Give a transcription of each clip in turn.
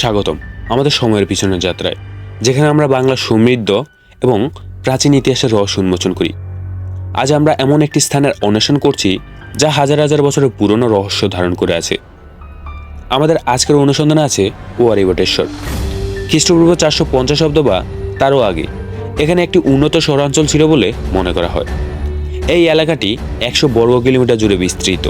স্বাগতম আমাদের সময়ের পিছনের যাত্রায়, যেখানে আমরা বাংলার সমৃদ্ধ এবং প্রাচীন ইতিহাসের রহস্য উন্মোচন করি। আজ আমরা এমন একটি স্থানের অন্বেষণ করছি, যা হাজার হাজার বছরের পুরনো রহস্য ধারণ করে আছে। আমাদের আজকের অনুসন্ধানে আছে ওয়ারি বটেশ্বর। খ্রিস্টপূর্ব চারশো পঞ্চাশ শব্দ বা তারও আগে, এখানে একটি উন্নত শহরাঞ্চল ছিল বলে মনে করা হয়। এই এলাকাটি একশো বর্গ কিলোমিটার জুড়ে বিস্তৃত।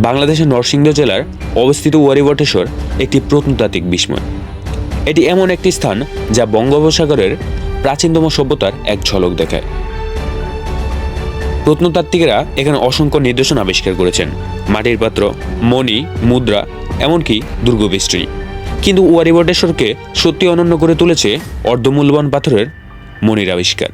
বাংলাদেশের নরসিংহ জেলার অবস্থিত ওয়ারিবটেশ্বর একটি প্রত্নতাত্ত্বিক বিস্ময়। এটি এমন একটি স্থান যা বঙ্গোপসাগরের প্রাচীনতম সভ্যতার এক ঝলক দেখায়। প্রত্নতাত্ত্বিকেরা এখানে অসংখ্য নিদর্শন আবিষ্কার করেছেন। মাটির পাত্র, মণি, মুদ্রা, এমনকি দুর্গবেষ্টনী। কিন্তু ওয়ারিবটেশ্বরকে সত্যি অনন্য করে তুলেছে অর্ধমূল্যবান পাথরের মণির আবিষ্কার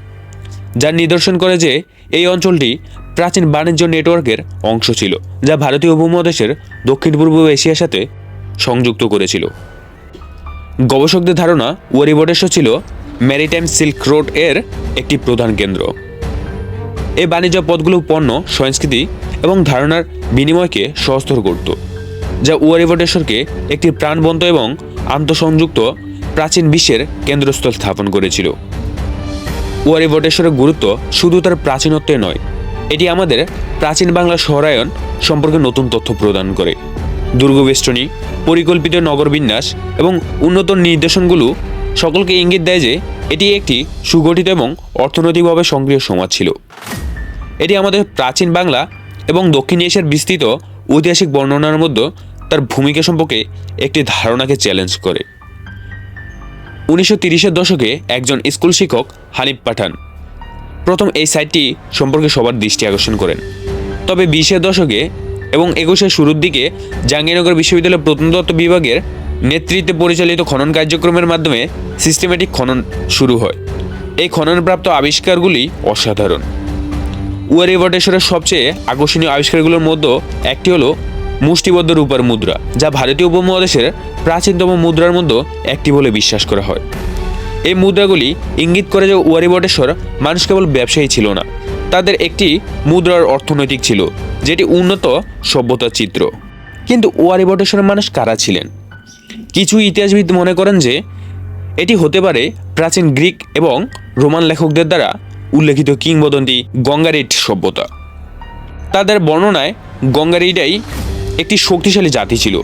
যার নিদর্শন করে যে এই অঞ্চলটি প্রাচীন বাণিজ্য নেটওয়ার্কের অংশ ছিল, যা ভারতীয় উপমহাদেশের দক্ষিণ পূর্ব এশিয়ার সাথে সংযুক্ত করেছিল। গবেষকদের ধারণা ওয়ারিবটেশ্বর ছিল ম্যারিটাইম সিল্ক রোডের একটি প্রধান কেন্দ্র। এই বাণিজ্য পথগুলো পণ্য, সংস্কৃতি এবং ধারণার বিনিময়কে সহস্তর করত, যা ওয়ারিবটেশ্বরকে একটি প্রাণবন্ত এবং আন্তঃসংযুক্ত প্রাচীন বিশ্বের কেন্দ্রস্থল স্থাপন করেছিল। ওয়ারি বটেশ্বরের গুরুত্ব শুধু তার প্রাচীনত্বে নয় এটি আমাদের প্রাচীন বাংলা শহরায়ন সম্পর্কে নতুন তথ্য প্রদান করে। দুর্গবেষ্টনী পরিকল্পিত নগরবিন্যাস এবং উন্নত নির্দেশনগুলো সকলকে ইঙ্গিত দেয় যে এটি একটি সুগঠিত এবং অর্থনৈতিকভাবে সক্রিয় সমাজ ছিল। এটি আমাদের প্রাচীন বাংলা এবং দক্ষিণ এশিয়ার বিস্তৃত ঐতিহাসিক বর্ণনার মধ্যে তার ভূমিকা সম্পর্কে একটি ধারণাকে চ্যালেঞ্জ করে। উনিশশো তিরিশের দশকে একজন স্কুল শিক্ষক হানিফ পাঠান। প্রথম এই সাইটটি সম্পর্কে সবার দৃষ্টি আকর্ষণ করেন। তবে বিশের দশকে এবং একুশের শুরুর দিকে জাহাঙ্গীরনগর বিশ্ববিদ্যালয় প্রত্নতত্ত্ব বিভাগের নেতৃত্বে পরিচালিত খনন কার্যক্রমের মাধ্যমে সিস্টেমেটিক খনন শুরু হয়। এই খননপ্রাপ্ত আবিষ্কারগুলি অসাধারণ। উয়ারি বটেশ্বরের সবচেয়ে আকর্ষণীয় আবিষ্কারগুলোর মধ্যে একটি হলো মুষ্টিবদ্ধ রূপার মুদ্রা, যা ভারতীয় উপমহাদেশের প্রাচীনতম মুদ্রার মধ্যে একটি বলে বিশ্বাস করা হয়। এই মুদ্রাগুলি ইঙ্গিত করে যে ওয়ারি বটেশ্বর মানুষ কেবল ব্যবসায়ী ছিল না, তাদের একটি মুদ্রার অর্থনৈতিক ছিল, যেটি উন্নত সভ্যতার চিত্র। কিন্তু ওয়ারি বটেশ্বরের মানুষ কারা ছিলেন? কিছু ইতিহাসবিদ মনে করেন যে, এটি হতে পারে প্রাচীন গ্রিক এবং রোমান লেখকদের দ্বারা উল্লেখিত কিংবদন্তি গঙ্গারিট সভ্যতা। তাদের বর্ণনায় গঙ্গারিটাই একটি শক্তিশালী জাতি ছিল।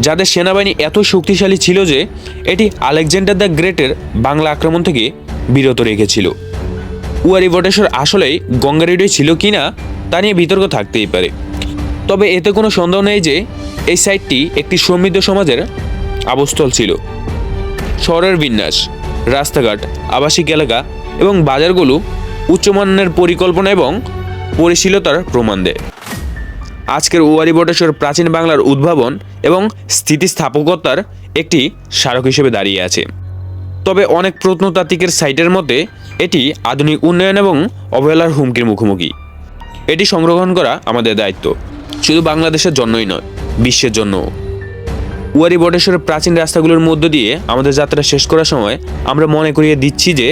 যাদের সেনাবাহিনী এত শক্তিশালী ছিল যে এটি আলেকজান্ডার দ্য গ্রেটের বাংলা আক্রমণ থেকে বিরত রেখেছিল। উয়ারি বটেশ্বর আসলেই গঙ্গারিডই ছিল কিনা তা নিয়ে বিতর্ক থাকতেই পারে। তবে এতে কোনো সন্দেহ নেই যে এই সাইটটি একটি সমৃদ্ধ সমাজের আবস্থল ছিল। শহরের বিন্যাস, রাস্তাঘাট, আবাসিক এলাকা এবং বাজারগুলো উচ্চমানের পরিকল্পনা এবং পরিশীলতার প্রমাণ দেয়। আজকের ওয়ারি বটেশ্বর প্রাচীন বাংলার উদ্ভাবন এবং স্থিতিস্থাপকতার একটি স্মারক হিসেবে দাঁড়িয়ে আছে। তবে অনেক প্রত্নতাত্ত্বিকের সাইটের মতে এটি আধুনিক উন্নয়ন এবং অবহেলার হুমকির মুখোমুখি। এটি সংরক্ষণ করা আমাদের দায়িত্ব। শুধু বাংলাদেশের জন্যই নয়, বিশ্বের জন্যও। ওয়ারি বটেশ্বরের প্রাচীন রাস্তাগুলোর মধ্য দিয়ে আমাদের যাত্রা শেষ করার সময় আমরা মনে করিয়ে দিচ্ছি যে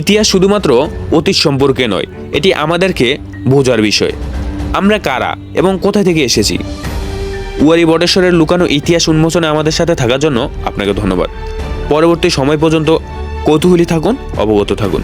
ইতিহাস শুধুমাত্র অতীত সম্পর্কে নয়, এটি আমাদেরকে বোঝার বিষয়। আমরা কারা এবং কোথা থেকে এসেছি? উয়ারি বটেশ্বরের লুকানো ইতিহাস উন্মোচনে আমাদের সাথে থাকার জন্য আপনাকে ধন্যবাদ। পরবর্তী সময় পর্যন্ত কৌতূহলী থাকুন, অবগত থাকুন।